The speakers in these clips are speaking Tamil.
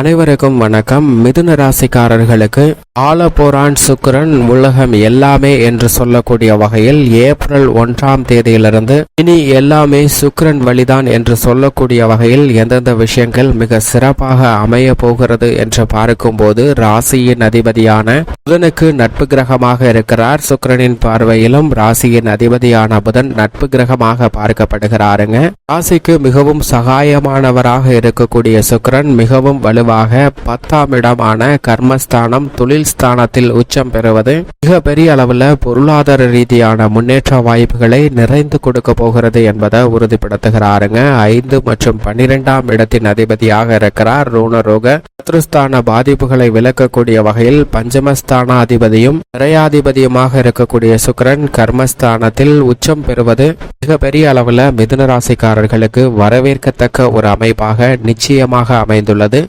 அனைவருக்கும் வணக்கம். மிதுன ராசிக்காரர்களுக்கு ஆலபோரான் சுக்கரன் உலகம் எல்லாமே என்று சொல்லக்கூடிய வகையில் ஏப்ரல் ஒன்றாம் தேதியிலிருந்து இனி எல்லாமே சுக்கரன் வழிதான் என்று சொல்லக்கூடிய வகையில் எந்தெந்த விஷயங்கள் மிக சிறப்பாக அமைய போகிறது என்று பார்க்கும்போது ராசியின் அதிபதியான புதனுக்கு நட்பு கிரகமாக இருக்கிறார். சுக்கிரனின் பார்வையிலும் ராசியின் அதிபதியான புதன் நட்பு கிரகமாக பார்க்கப்படுகிறாருங்க. ராசிக்கு மிகவும் சகாயமானவராக இருக்கக்கூடிய சுக்கிரன் மிகவும் வலு வலுவாக பத்தாம் இடமான கர்மஸ்தானம் தொழில் ஸ்தானத்தில் உச்சம் பெறுவது மிக பெரிய அளவுல பொருளாதார ரீதியான முன்னேற்ற வாய்ப்புகளை நிறைந்து கொடுக்க போகிறது என்பதை உறுதிப்படுத்துகிறாருங்க. ஐந்து மற்றும் பன்னிரெண்டாம் இடத்தின் அதிபதியாக இருக்கிறார் ரூணரோக. சத்ருஸ்தான பாதிப்புகளை விளக்கக்கூடிய வகையில் பஞ்சமஸ்தான அதிபதியும் நிறையாதிபதியுமாக இருக்கக்கூடிய சுக்கரன் கர்மஸ்தானத்தில் உச்சம் பெறுவது மிக பெரிய அளவுல மிதுன ராசிக்காரர்களுக்கு வரவேற்கத்தக்க ஒரு அமைப்பாக நிச்சயமாக அமைந்துள்ளது.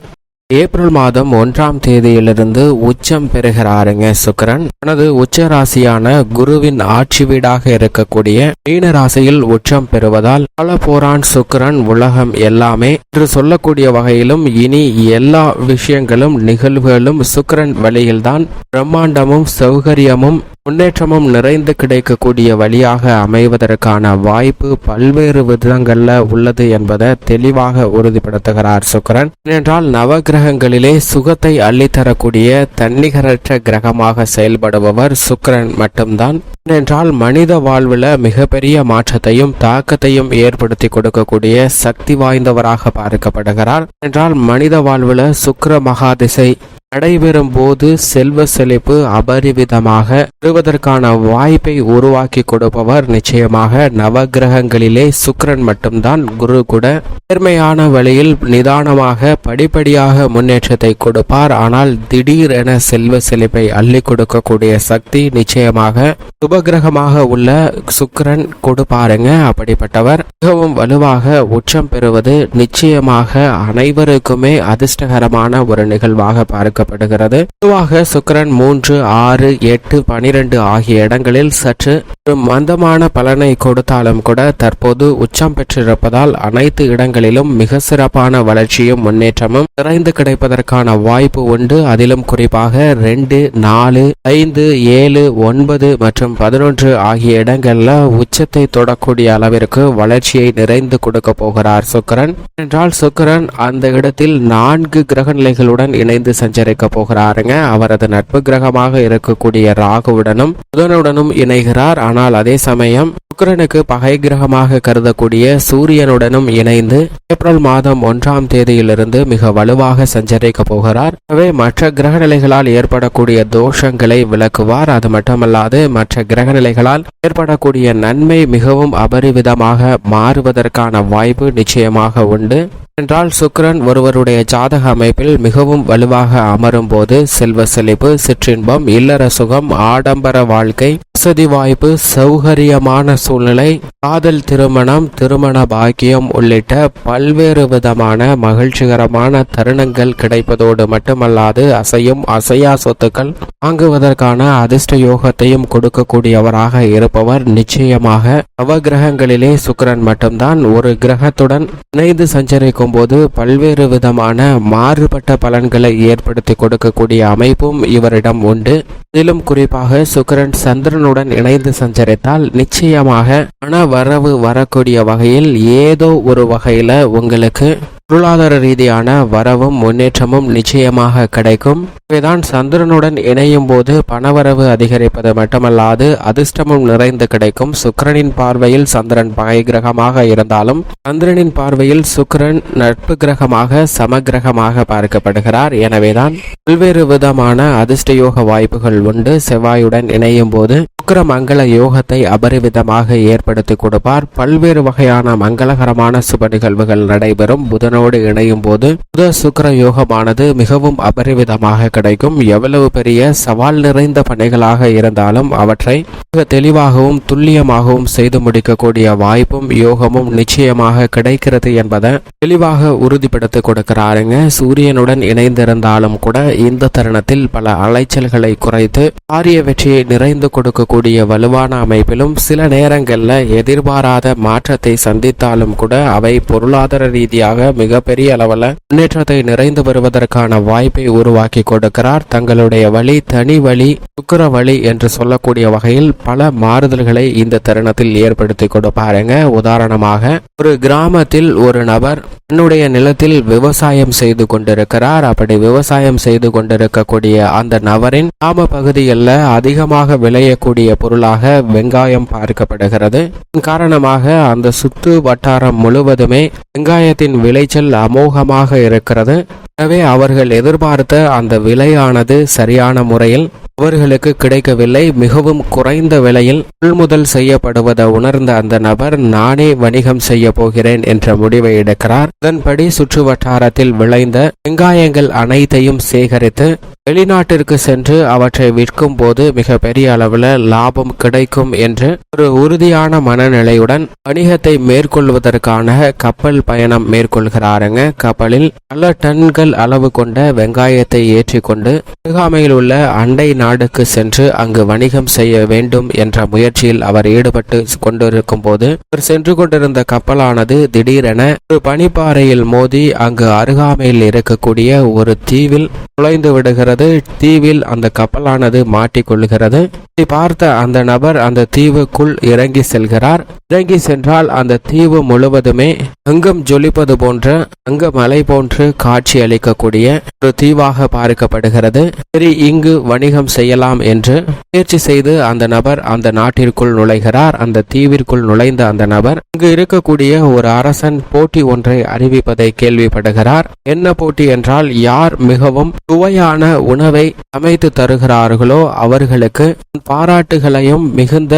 ஏப்ரல் மாதம் ஒன்றாம் தேதியிலிருந்து உச்சம் பெறுகிறாருங்க சுக்கரன். தனது உச்ச ராசியான குருவின் ஆட்சி வீடாக இருக்கக்கூடிய மீன ராசியில் உச்சம் பெறுவதால் பல போரான் சுக்கரன் உலகம் எல்லாமே என்று சொல்லக்கூடிய வகையிலும் இனி எல்லா விஷயங்களும் நிகழ்வுகளும் சுக்கரன் வழியில்தான் பிரம்மாண்டமும் சௌகரியமும் முன்னேற்றமும் நிறைந்து கிடைக்கக்கூடிய வழியாக அமைவதற்கான வாய்ப்பு பல்வேறு விதங்கள்ல உள்ளது என்பதை தெளிவாக உறுதிப்படுத்துகிறார் சுக்கரன். ஏனென்றால் நவகிரகங்களிலே சுகத்தை அள்ளித்தரக்கூடிய தன்னிகரற்ற கிரகமாக செயல்படுபவர் சுக்கரன் மட்டும்தான். ஏனென்றால் மனித வாழ்வில் மிகப்பெரிய மாற்றத்தையும் தாக்கத்தையும் ஏற்படுத்தி கொடுக்கக்கூடிய சக்தி வாய்ந்தவராக பார்க்கப்படுகிறார். என்றால் மனித வாழ்வில் சுக்கர மகாதிசை நடைபெறும் போது செல்வ செழிப்பு அபரிவிதமாக பெறுவதற்கான வாய்ப்பை உருவாக்கி கொடுப்பவர் நிச்சயமாக நவகிரகங்களிலே சுக்கரன் மட்டும்தான். குரு கூட நேர்மையான வழியில் நிதானமாக படிப்படியாக முன்னேற்றத்தை கொடுப்பார். ஆனால் திடீரென செல்வ செழிப்பை அள்ளி கொடுக்கக்கூடிய சக்தி நிச்சயமாக சுபகிரகமாக உள்ள சுக்கரன் கொடுப்பாருங்க. அப்படிப்பட்டவர் மிகவும் வலுவாக உச்சம் பெறுவது நிச்சயமாக அனைவருக்குமே அதிர்ஷ்டகரமான ஒரு நிகழ்வாக பார்க்கப்படுகிறது பொதுவாக சுக்கிரன் மூன்று ஆறு எட்டு பனிரெண்டு ஆகிய இடங்களில் சற்று மந்தமான பலனை கொடுத்தாலும் கூட தற்போது உச்சம் பெற்றிருப்பதால் அனைத்து இடங்களிலும் மிக சிறப்பான வளர்ச்சியும் முன்னேற்றமும் நிறைந்து கிடைப்பதற்கான வாய்ப்பு உண்டு. அதிலும் குறிப்பாக ரெண்டு நாலு ஐந்து ஏழு ஒன்பது மற்றும் பதினொன்று ஆகிய இடங்கள்ல உச்சத்தை தொடக்கூடிய அளவிற்கு வளர்ச்சியை நிறைந்து கொடுக்க போகிறார் சுக்கிரன். என்றால் சுக்கிரன் அந்த இடத்தில் நான்கு கிரக நிலைகளுடன் இணைந்து சஞ்சரிக்க போகிறாருங்க. அவரது நட்பு கிரகமாக இருக்கக்கூடிய ராகுவுடனும் புதனுடனும் இணைகிறார். ஆனால் அதே சமயம் சுக்கரனுக்கு பகை கிரகமாக கருதக்கூடிய சூரியனுடனும் இணைந்து ஏப்ரல் மாதம் ஒன்றாம் தேதியிலிருந்து மிக வலுவாக சஞ்சரிக்க போகிறார். எனவே மற்ற கிரக நிலைகளால் ஏற்படக்கூடிய தோஷங்களை விளக்குவார். அது மட்டுமல்லாது மற்ற கிரக நிலைகளால் ஏற்படக்கூடிய நன்மை மிகவும் அபரிவிதமாக மாறுவதற்கான வாய்ப்பு நிச்சயமாக உண்டு. என்றால் சுக்கரன் ஒருவருடைய ஜாதக அமைப்பில் மிகவும் வலுவாக அமரும் போது செல்வ செழிப்பு சிற்றின்பம் இல்லற சுகம் ஆடம்பர வாழ்க்கை வசதி வாய்ப்பு சௌகரியமான சூழ்நிலை காதல் திருமணம் திருமண பாக்கியம் உள்ளிட்ட பல்வேறு விதமான மகிழ்ச்சிகரமான தருணங்கள் கிடைப்பதோடு மட்டுமல்லாது அசையும் அசையா சொத்துக்கள் வாங்குவதற்கான அதிர்ஷ்ட யோகத்தையும் கொடுக்கக்கூடியவராக இருப்பவர் நிச்சயமாக நவகிரகங்களிலே சுக்கரன் மட்டும்தான். ஒரு கிரகத்துடன் இணைந்து சஞ்சரிக்கும் போது பல்வேறு விதமான மாறுபட்ட பலன்களை ஏற்படுத்தி கொடுக்கக்கூடிய அமைப்பும் இவரிடம் உண்டு. இதிலும் குறிப்பாக சுக்கிரன் சந்திரனுடன் இணைந்து சஞ்சரித்தால் நிச்சயமாக பண வரவு வரக்கூடிய வகையில் ஏதோ ஒரு வகையில் உங்களுக்கு பொருளாதார ரீதியான வரவும் முன்னேற்றமும் நிச்சயமாக கிடைக்கும். இவைதான் சந்திரனுடன் இணையும் போது பணவரவு அதிகரிப்பது மட்டுமல்லாது அதிர்ஷ்டமும் நிறைந்து கிடைக்கும். சுக்கிரனின் பார்வையில் சந்திரன் பகை கிரகமாக இருந்தாலும் சந்திரனின் பார்வையில் சுக்கிரன் நட்பு கிரகமாக சமகிரகமாக பார்க்கப்படுகிறார். எனவேதான் பல்வேறு விதமான அதிர்ஷ்ட யோக வாய்ப்புகள் உண்டு. செவ்வாயுடன் இணையும் போது சுக்கிர மங்கள யோகத்தை அபரிவிதமாக ஏற்படுத்தி கொடுப்பார். பல்வேறு வகையான மங்களகரமான சுப நிகழ்வுகள் நடைபெறும். புதனோடு இணையும் போது புத சுக்கர யோகமானது மிகவும் அபரிவிதமாக கிடைக்கும். எவ்வளவு பெரிய சவால் நிறைந்த பணிகளாக இருந்தாலும் அவற்றை மிக தெளிவாகவும் துல்லியமாகவும் செய்து முடிக்கக்கூடிய வாய்ப்பும் யோகமும் நிச்சயமாக கிடைக்கிறது என்பதை தெளிவாக உறுதிப்படுத்தி கொடுக்கிறாருங்க. சூரியனுடன் இணைந்திருந்தாலும் கூட இந்த தருணத்தில் பல அலைச்சல்களை குறைத்து காரிய வெற்றியை நிறைந்து கொடுக்கக்கூடிய வலுவான அமைப்பிலும் சில நேரங்களில் எதிர்பாராத மாற்றத்தை சந்தித்தாலும் கூட அவை பொருளாதார ரீதியாக மிகப்பெரிய அளவில் முன்னேற்றத்தை நிறைந்து வருவதற்கான வாய்ப்பை உருவாக்கி கொடுக்கிறார். தங்களுடைய வழி தனி வழி சுக்கர வழி என்று சொல்லக்கூடிய வகையில் பல மாறுதல்களை இந்த தருணத்தில் ஏற்படுத்தி கொடுப்பாருங்க. உதாரணமாக ஒரு கிராமத்தில் ஒரு நபர் தன்னுடைய நிலத்தில் விவசாயம் செய்து கொண்டிருக்கிறார். அப்படி விவசாயம் செய்து கொண்டிருக்கக்கூடிய அந்த நபரின் கிராம பகுதிகளில் அதிகமாக விளையக்கூடிய பொருளாக வெங்காயம் பார்க்கப்படுகிறது. காரணமாக அந்த சுத்து வட்டாரம் முழுவதுமே வெங்காயத்தின் விளைச்சல் அமோகமாக இருக்கிறது. எனவே அவர்கள் எதிர்பார்த்த அந்த விலையானது சரியான முறையில் அவர்களுக்கு கிடைக்கவில்லை. மிகவும் குறைந்த விலையில் கொள்முதல் செய்யப்படுவதை உணர்ந்த அந்த நபர் நானே வணிகம் செய்ய போகிறேன் என்ற முடிவை எடுக்கிறார். அதன்படி சுற்று வட்டாரத்தில் விளைந்த வெங்காயங்கள் அனைத்தையும் சேகரித்து வெளிநாட்டிற்கு சென்று அவற்றை விற்கும் போது மிக பெரிய அளவில் லாபம் கிடைக்கும் என்று ஒரு உறுதியான மனநிலையுடன் வணிகத்தை மேற்கொள்வதற்கான கப்பல் பயணம் மேற்கொள்கிறாருங்க. கப்பலில் பல டன்கள் அளவு கொண்ட வெங்காயத்தை ஏற்றிக்கொண்டு அருகாமையில் உள்ள அண்டை நாடுக்கு சென்று அங்கு வணிகம் செய்ய வேண்டும் என்ற முயற்சியில் அவர் ஈடுபட்டு கொண்டிருக்கும் போது அவர் சென்று கொண்டிருந்த கப்பலானது திடீரென ஒரு பனிப்பாறையில் மோதி அங்கு அருகாமையில் இருக்கக்கூடிய ஒரு தீவில் நுழைந்து விடுகிறது. தீவில் அந்த கப்பலானது மாட்டிக்கொள்கிறது இதை பார்த்த அந்த நபர் அந்த தீவுக்குள் இறங்கி செல்கிறார். இறங்கி சென்றால் அந்த தீவு முழுவதுமே அங்கம் ஜொலிப்பது போன்ற அங்க மலை போன்று காட்சி அளிக்கக்கூடிய ஒரு தீவாக பார்க்கப்படுகிறது. சரி இங்கு வணிகம் செய்யலாம் என்று முயற்சி செய்து அந்த நபர் அந்த நாட்டிற்குள் நுழைகிறார். அந்த தீவிற்குள் நுழைந்த அந்த நபர் அங்கு இருக்கக்கூடிய ஒரு அரசன் போட்டி ஒன்றை அறிவிப்பதை கேள்விப்படுகிறார். என்ன போட்டி என்றால் யார் மிகவும் சுவையான உணவை அமைத்து தருகிறார்களோ அவர்களுக்கு பாராட்டுகளையும் மிகுந்த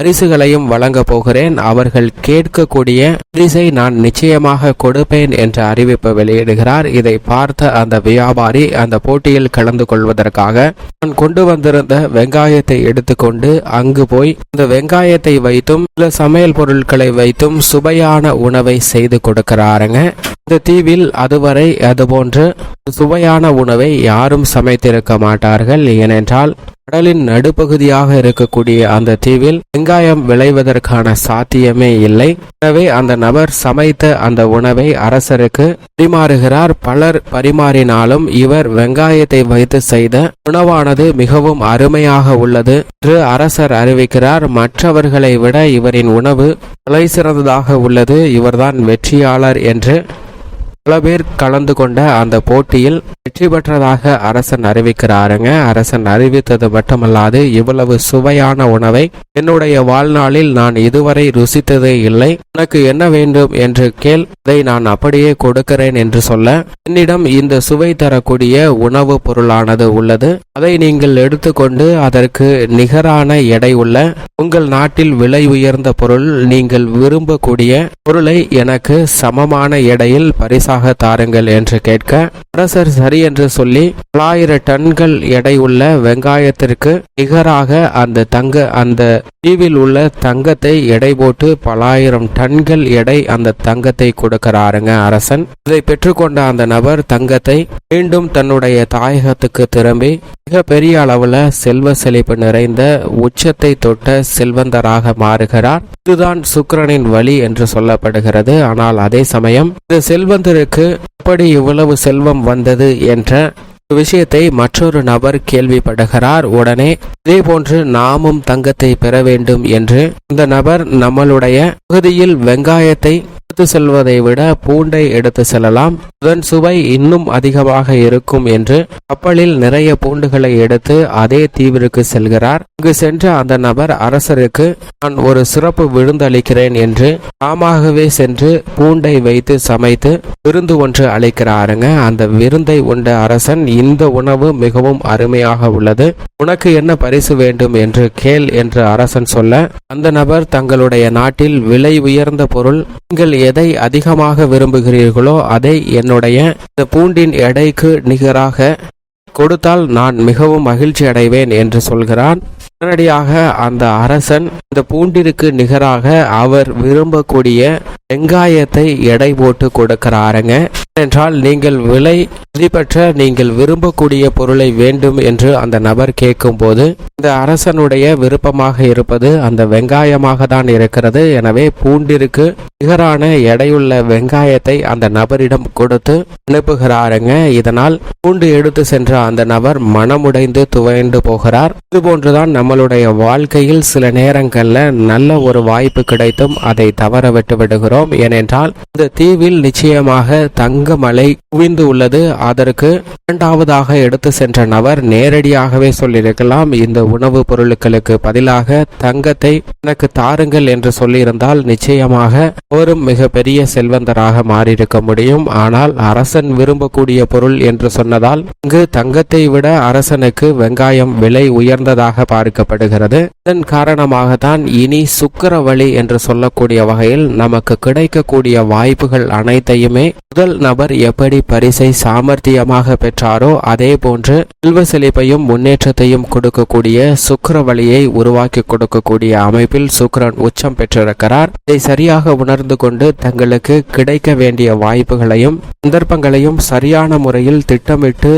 பரிசுகளையும் வழங்கப் போகிறேன். அவர்கள் கேட்கக்கூடிய பரிசை நான் நிச்சயமாக கொடுப்பேன் என்ற அறிவிப்பு வெளியிடுகிறார். இதை பார்த்த அந்த வியாபாரி அந்த போட்டியில் கலந்து கொள்வதற்காக நான் கொண்டு வந்திருந்த வெங்காயத்தை எடுத்துக்கொண்டு அங்கு போய் அந்த வெங்காயத்தை வைத்தும் சில சமையல் பொருட்களை வைத்தும் சுவையான உணவை செய்து கொடுக்கிறாருங்க. இந்த தீவில் அதுவரை அதுபோன்று சுவையான உணவை யாரும் சமைத்திருக்க மாட்டார்கள். ஏனென்றால் கடலின் நடுப்பகுதியாக இருக்கக்கூடிய அந்த தீவில் வெங்காயம் விளைவதற்கான சாத்தியமே இல்லை. எனவே அந்த நபர் சமைத்த அந்த உணவை அரசருக்கு பரிமாறுகிறார். பலர் பரிமாறினாலும் இவர் வெங்காயத்தை வைத்து செய்த உணவானது மிகவும் அருமையாக உள்ளது என்று அரசர் அறிவிக்கிறார். மற்றவர்களை விட இவரின் உணவு தலை சிறந்ததாக உள்ளது. இவர்தான் வெற்றியாளர் என்று பல பேர் கலந்து கொண்ட அந்த போட்டியில் வெற்றி பெற்றதாக அரசன் அறிவிக்கிறாருங்க. அரசன் அறிவித்தது மட்டுமல்லாது இவ்வளவு சுவையான உணவை என்னுடைய வாழ்நாளில் நான் இதுவரை ருசித்ததே இல்லை. உனக்கு என்ன வேண்டும் என்று கேள். அதை நான் அப்படியே கொடுக்கிறேன் என்று சொல்ல என்னிடம் இந்த சுவை தரக்கூடிய உணவு பொருளானது உள்ளது. அதை நீங்கள் எடுத்துக்கொண்டு அதற்கு நிகரான எடை உள்ள உங்கள் நாட்டில் விலை உயர்ந்த பொருள் நீங்கள் விரும்பக்கூடிய பொருளை எனக்கு சமமான எடையில் பரிசாக தாருங்கள் என்று கேட்க அரசர் சரி என்று சொல்லி பலாயிர டன்கள் எடை உள்ள வெங்காயத்திற்கு நிகராக அந்த தங்க அந்த தீவில் உள்ள தங்கத்தை எடை போட்டு பலாயிரம் டன்கள் எடை அந்த தங்கத்தை கொடுக்கிறாருங்க அரசன். இதை பெற்றுக்கொண்ட அந்த நபர் தங்கத்தை மீண்டும் தன்னுடைய தாயகத்துக்கு திரும்பி மிக பெரிய அளவுல செல்வ செழிப்பு நிறைந்த உச்சத்தை தொட்ட செல்வந்தராக மாறுகிறார். இதுதான் சுக்கரனின் வழி என்று சொல்லப்படுகிறது. ஆனால் அதே சமயம் இந்த செல்வந்தர் இவருக்கு எப்படி இவ்வளவு செல்வம் வந்தது என்ற விஷயத்தை மற்றொரு நபர் கேள்விப்படுகிறார். உடனே இதே போன்று நாமும் தங்கத்தை பெற வேண்டும் என்று. இந்த நபர் நம்மளுடைய பகுதியில் வெங்காயத்தை எடுத்து செல்வதை விட பூண்டை எடுத்து செல்லலாம். அதன் சுவை இன்னும் அதிகமாக இருக்கும் என்று கப்பலில் நிறைய பூண்டுகளை எடுத்து அதே தீவிற்கு செல்கிறார். அங்கு சென்ற அந்த நபர் அரசருக்கு நான் ஒரு சிறப்பு விருந்தளிக்கிறேன் என்று தாமாகவே சென்று பூண்டை வைத்து சமைத்து விருந்து ஒன்று அளிக்கிறாருங்க. அந்த விருந்தை உண்ட அரசன் இந்த உணவு மிகவும் அருமையாக உள்ளது. உனக்கு என்ன பரிசு வேண்டும்? என்று கேள் என்று அரசன் சொல்ல அந்த நபர் தங்களுடைய நாட்டில் விலை உயர்ந்த பொருள் நீங்கள் எதை அதிகமாக விரும்புகிறீர்களோ அதை என்னுடைய இந்த பூண்டின் எடைக்கு நிகராக கொடுத்தால் நான் மிகவும் மகிழ்ச்சி அடைவேன் என்று சொல்கிறான். உடனடியாக அந்த அரசன் இந்த பூண்டிற்கு நிகராக அவர் விரும்பக்கூடிய வெங்காயத்தை எடை போட்டு கொடுக்கிறாருங்க. என்றால் நீங்கள் விலை மதிப்பற்ற நீங்கள் விரும்பக்கூடிய பொருளை வேண்டும் என்று அந்த நபர் கேட்கும்போது இந்த அரசனுடைய விருப்பமாக இருப்பது அந்த வெங்காயமாக தான் இருக்கிறது. எனவே பூண்டிற்கு நிகரான எடையுள்ள வெங்காயத்தை அந்த நபரிடம் கொடுத்து அனுப்புகிறாருங்க. இதனால் பூண்டு எடுத்து சென்ற அந்த நபர் மனமுடைந்து துவைந்து போகிறார். இதுபோன்றுதான் நம்மளுடைய வாழ்க்கையில் சில நேரங்களில் நல்ல ஒரு வாய்ப்பு கிடைத்தும் அதை தவற விட்டு விடுகிறோம். ஏனென்றால் இந்த தீவில் நிச்சயமாக தங்க மலை குவிந்து உள்ளது. அதற்கு இரண்டாவதாக எடுத்து சென்ற நபர் நேரடியாகவே சொல்லியிருக்கலாம் இந்த உணவுப் பொருட்களுக்கு பதிலாக தங்கத்தை எனக்கு தாருங்கள் என்று சொல்லியிருந்தால் நிச்சயமாக அவரும் மிகப்பெரிய செல்வந்தராக மாறியிருக்க முடியும். ஆனால் அரசன் விரும்பக்கூடிய பொருள் என்று சொன்னதால் இங்கு தங்கத்தை விட அரசனுக்கு வெங்காயம் விலை உயர்ந்ததாக பார்க்க பார்க்கப்படுகிறது இதன் காரணமாக தான் இனி சுக்கரவழி என்று சொல்லக்கூடிய வகையில் நமக்கு கிடைக்கக்கூடிய வாய்ப்புகள் அனைத்தையுமே முதல் நபர் எப்படி பரிசை சாமர்த்தியமாக பெற்றாரோ அதே போன்று செல்வ செழிப்பையும் முன்னேற்றத்தையும் கொடுக்கக்கூடிய சுக்கர வழியை உருவாக்கி கொடுக்கக்கூடிய அமைப்பில் சுக்கரன் உச்சம் பெற்றிருக்கிறார். இதை சரியாக உணர்ந்து கொண்டு தங்களுக்கு கிடைக்க வேண்டிய வாய்ப்புகளையும் சந்தர்ப்பங்களையும் சரியான முறையில் திட்டமிட்டு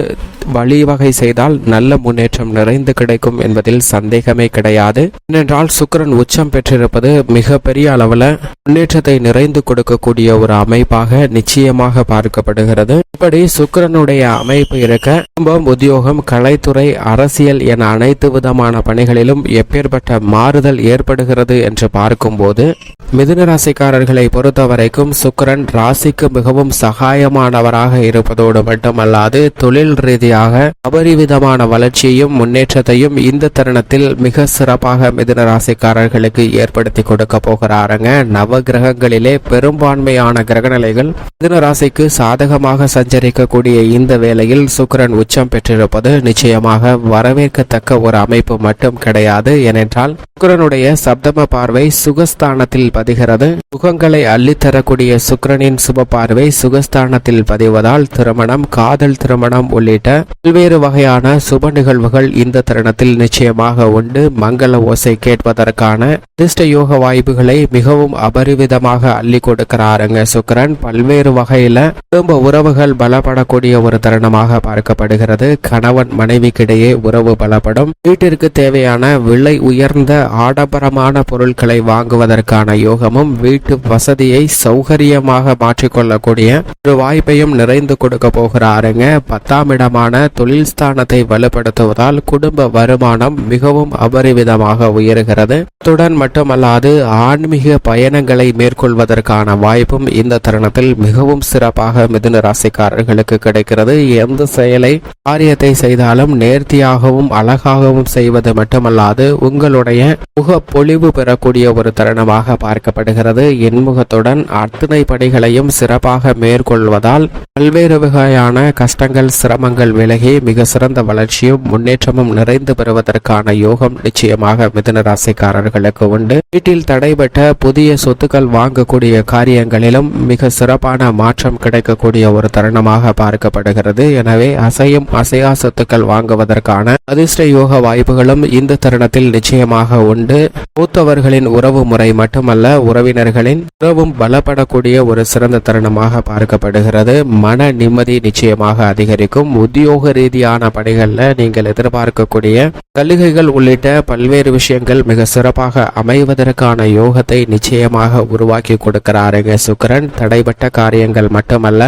வழிவகை செய்தால் நல்ல முன்னேற்றம் நிறைந்து கிடைக்கும் என்பதில் சந்தேகமே கிடையாது. ஏனென்றால் சுக்கிரன் உச்சம் பெற்றிருப்பது மிகப்பெரிய அளவில் முன்னேற்றத்தை நிறைந்து கொடுக்கக்கூடிய ஒரு அமைப்பாக நிச்சயமாக பார்க்கப்படுகிறது. இப்படி சுக்கிரனுடைய அமைப்பு இருக்க குடும்பம் உத்தியோகம் கலைத்துறை அரசியல் என அனைத்து விதமான பணிகளிலும் எப்பேற்பட்ட மாறுதல் ஏற்படுகிறது என்று பார்க்கும்போது மிதுன ராசிக்காரர்களை பொறுத்தவரைக்கும் சுக்கரன் ராசிக்கு மிகவும் சகாயமானவராக இருப்பதோடு மட்டுமல்லாது தொழில் ரீதியாக அபரிவிதமான வளர்ச்சியையும் முன்னேற்றத்தையும் இந்த தருணத்தில் மிக சிறப்பாக மிதுன ராசிக்காரர்களுக்கு ஏற்படுத்தி கொடுக்க போகிறாருங்க. நவ கிரகங்களிலே பெரும்பான்மையான கிரகநிலைகள் மிதுன ராசிக்கு சாதகமாக சஞ்சரிக்கக்கூடிய இந்த வேளையில் சுக்கிரன் உச்சம் பெற்றிருப்பது நிச்சயமாக வரவேற்கத்தக்க ஒரு அமைப்பு மட்டும் கிடையாது. ஏனென்றால் சுக்கரனுடைய சப்தம பார்வை சுகஸ்தானத்தில் பதிகிறது. சுகங்களை அள்ளித்தரக்கூடிய சுக்கரனின் சுப பார்வை சுகஸ்தானத்தில் பதிவதால் திருமணம் காதல் திருமணம் உள்ளிட்ட பல்வேறு வகையான சுப நிகழ்வுகள் இந்த தருணத்தில் நிச்சயமாக உண்டு. மங்கள ஓசை கேட்பதற்கான அதிர்ஷ்ட யோக வாய்ப்புகளை மிகவும் அபரிவிதமாக அள்ளி கொடுக்கிறாருங்க சுக்கிரன். பல்வேறு வகையில குடும்ப உறவுகள் பலப்படக்கூடிய ஒரு தருணமாக பார்க்கப்படுகிறது. கணவன் மனைவிக்கிடையே உறவு பலப்படும். வீட்டிற்கு தேவையான விலை உயர்ந்த ஆடம்பரமான பொருட்களை வாங்குவதற்கான யோகமும் வீட்டு வசதியை சௌகரியமாக மாற்றிக்கொள்ளக்கூடிய ஒரு வாய்ப்பையும் நிறைந்து கொடுக்க போகிறாருங்க. பத்தாம் இடமான தொழில் ஸ்தானத்தை வலுப்படுத்துவதால் குடும்ப வருமானம் மிகவும் அபரிவிதமாக உயர்கிறது. அத்துடன் மட்டுமல்லாது ஆன்மீக பயணங்களை மேற்கொள்வதற்கான வாய்ப்பும் இந்த தருணத்தில் மிகவும் சிறப்பாக மிதுன ராசிக்காரர்களுக்கு கிடைக்கிறது. எந்த செயலை காரியத்தை செய்தாலும் நேர்த்தியாகவும் அழகாகவும் செய்வது மட்டுமல்லாது உங்களுடைய முக பொலிவு பெறக்கூடிய ஒரு தருணமாக பார்க்கப்படுகிறது. இன்முகத்துடன் அத்தனை பணிகளையும் சிறப்பாக மேற்கொள்வதால் பல்வேறு வகையான கஷ்டங்கள் சிரமங்கள் விலகி மிக சிறந்த வளர்ச்சியும் முன்னேற்றமும் நிறைந்து பெறுவதற்கான யோகம் நிச்சயமாக மிதுன ராசிக்காரர்களுக்கு உண்டு. வீட்டில் தடைபட்ட புதிய சொத்துக்கள் வாங்கக்கூடிய காரியங்களிலும் மிக சிறப்பான மாற்றம் கிடைக்கக்கூடிய ஒரு காரணமாக பார்க்கப்படுகிறது. எனவே அசையும் அசையா சொத்துக்கள் வாங்குவதற்கான அதிர்ஷ்ட யோக வாய்ப்புகளும் இந்த தருணத்தில் நிச்சயமாக உண்டு. மூத்தவர்களின் உறவு முறை மட்டுமல்ல உறவினர்களின் உறவும் பலப்படக்கூடிய ஒரு சிறந்த தருணமாக பார்க்கப்படுகிறது. மன நிம்மதி நிச்சயமாக அதிகரிக்கும். உத்தியோக ரீதியான பணிகளில் நீங்கள் எதிர்பார்க்கக்கூடிய சலுகைகள் உள்ளிட்ட பல்வேறு விஷயங்கள் மிக சிறப்பாக அமைவதற்கான யோகத்தை நிச்சயமாக உருவாக்கி கொடுக்கிறாருங்க சுக்கரன். தடைபட்ட காரியங்கள் மட்டுமல்ல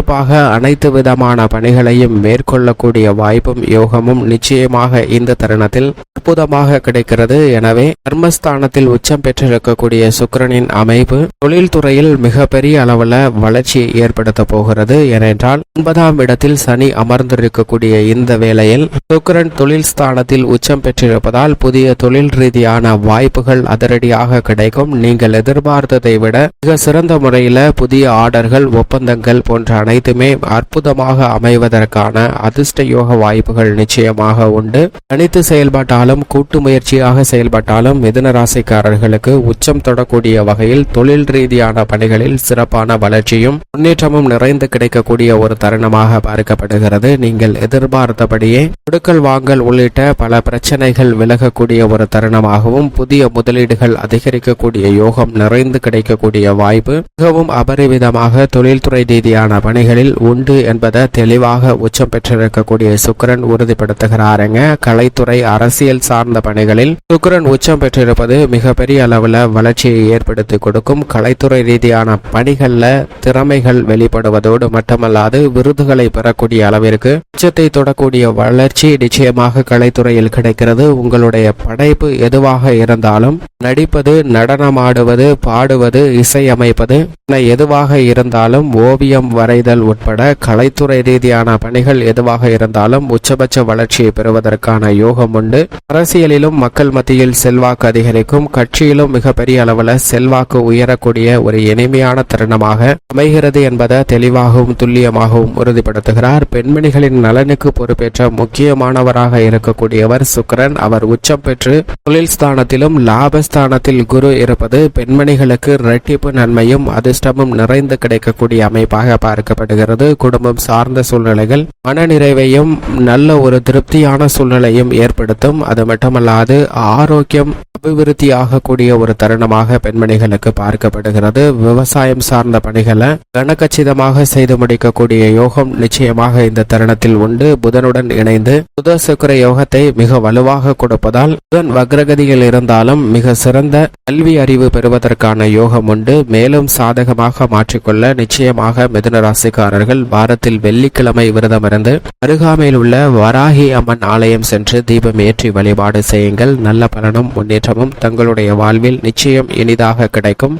சுறுசுறுப்பாக அனைத்து விதமான பணிகளையும் மேற்கொள்ளக்கூடிய வாய்ப்பும் யோகமும் நிச்சயமாக இந்த தருணத்தில் அற்புதமாக கிடைக்கிறது. எனவே கர்மஸ்தானத்தில் உச்சம் பெற்றிருக்கக்கூடிய சுக்கிரனின் அமைப்பு தொழில்துறையில் மிகப்பெரிய அளவுல வளர்ச்சி ஏற்படுத்த போகிறது. ஏனென்றால் ஒன்பதாம் இடத்தில் சனி அமர்ந்திருக்கக்கூடிய இந்த வேளையில் சுக்கரன் தொழில் ஸ்தானத்தில் உச்சம் பெற்றிருப்பதால் புதிய தொழில் ரீதியான வாய்ப்புகள் அதிரடியாக கிடைக்கும். நீங்கள் எதிர்பார்த்ததை விட மிக சிறந்த முறையில புதிய ஆர்டர்கள் ஒப்பந்தங்கள் போன்ற அனைத்துமே அற்புதமாக அமைவதற்கான அதிர்ஷ்ட யோக வாய்ப்புகள் நிச்சயமாக உண்டு. தனித்து செயல்பாட்டாலும் கூட்டு முயற்சியாக செயல்பட்டாலும் மிதன ராசிக்காரர்களுக்கு உச்சம் தொடக்கூடிய வகையில் தொழில் ரீதியான பணிகளில் சிறப்பான வளர்ச்சியும் முன்னேற்றமும் நிறைந்து கிடைக்கக்கூடிய ஒரு தருணமாக பார்க்கப்படுகிறது. நீங்கள் எதிர்பார்த்தபடியே கொடுக்கல் வாங்கல் உள்ளிட்ட பல பிரச்சனைகள் விலகக்கூடிய ஒரு தருணமாகவும் புதிய முதலீடுகள் அதிகரிக்கக்கூடிய யோகம் நிறைந்து கிடைக்கக்கூடிய வாய்ப்பு மிகவும் அபரிவிதமாக தொழில்துறை ரீதியான பணி பணிகளில் உண்டு என்பதை தெளிவாக உச்சம் பெற்றிருக்கக்கூடிய சுக்கிரன் உறுதிப்படுத்துகிறாருங்க. கலைத்துறை அரசியல் சார்ந்த பணிகளில் சுக்கிரன் உச்சம் பெற்றிருப்பது மிகப்பெரிய அளவில் வளர்ச்சியை ஏற்படுத்தி கொடுக்கும். கலைத்துறை ரீதியான பணிகளில் திறமைகள் வெளிப்படுவதோடு மட்டுமல்லாது விருதுகளை பெறக்கூடிய அளவிற்கு உச்சத்தை தொடக்கூடிய வளர்ச்சி நிச்சயமாக கலைத்துறையில் கிடைக்கிறது. உங்களுடைய படைப்பு எதுவாக இருந்தாலும் நடிப்பது நடனமாடுவது பாடுவது இசையமைப்பது என எதுவாக இருந்தாலும் ஓவியம் வரைதல் உட்பட கலைத்துறை ரீதியான பணிகள் எதுவாக இருந்தாலும் உச்சபட்ச வளர்ச்சியை பெறுவதற்கான யோகம் உண்டு. அரசியலிலும் மக்கள் மத்தியில் செல்வாக்கு அதிகரிக்கும். கட்சியிலும் மிகப்பெரிய அளவில் செல்வாக்கு உயரக்கூடிய ஒரு இனிமையான தருணமாக அமைகிறது என்பதை தெளிவாகவும் துல்லியமாகவும் உறுதிப்படுத்துகிறார். பெண்மணிகளின் நலனுக்கு பொறுப்பேற்ற முக்கியமானவராக இருக்கக்கூடியவர் சுக்கரன். அவர் உச்சம் பெற்று தொழில் ஸ்தானத்திலும் லாபஸ்தானத்தில் குரு இருப்பது பெண்மணிகளுக்கு இரட்டிப்பு நன்மையும் அதிர்ஷ்டமும் நிறைந்து கிடைக்கக்கூடிய அமைப்பாக பார்க்கப்படுகிறது குடும்பம் சார்ந்த சூழ்நிலைகள் மனநிறைவையும் நல்ல ஒரு திருப்தியான சூழ்நிலையும் ஏற்படுத்தும். அது மட்டுமல்லாது ஆரோக்கியம் அபிவிருத்தியாகக்கூடிய ஒரு தருணமாக பெண்மணிகளுக்கு பார்க்கப்படுகிறது. விவசாயம் சார்ந்த பணிகளை கனக்கச்சிதமாக செய்து முடிக்கக்கூடிய யோகம் நிச்சயமாக இந்த தருணத்தில் உண்டு. புதனுடன் இணைந்து புத சுக்கிர யோகத்தை மிக வலுவாக கொடுப்பதால் புதன் வக்ரகதியில் இருந்தாலும் மிக சிறந்த கல்வி அறிவு பெறுவதற்கான யோகம் உண்டு. மேலும் சாதகமாக மாற்றிக்கொள்ள நிச்சயமாக மிதுன ராசிக்காரர்கள் வாரத்தில் வெள்ளிக்கிழமை விரதமிருந்து அருகாமையில் உள்ள வராகி அம்மன் ஆலயம் சென்று தீபம் ஏற்றி வழிபாடு செய்யுங்கள். நல்ல பலனும் முன்னேற்றமும் தங்களுடைய வாழ்வில் நிச்சயம் இனிதாக கிடைக்கும்.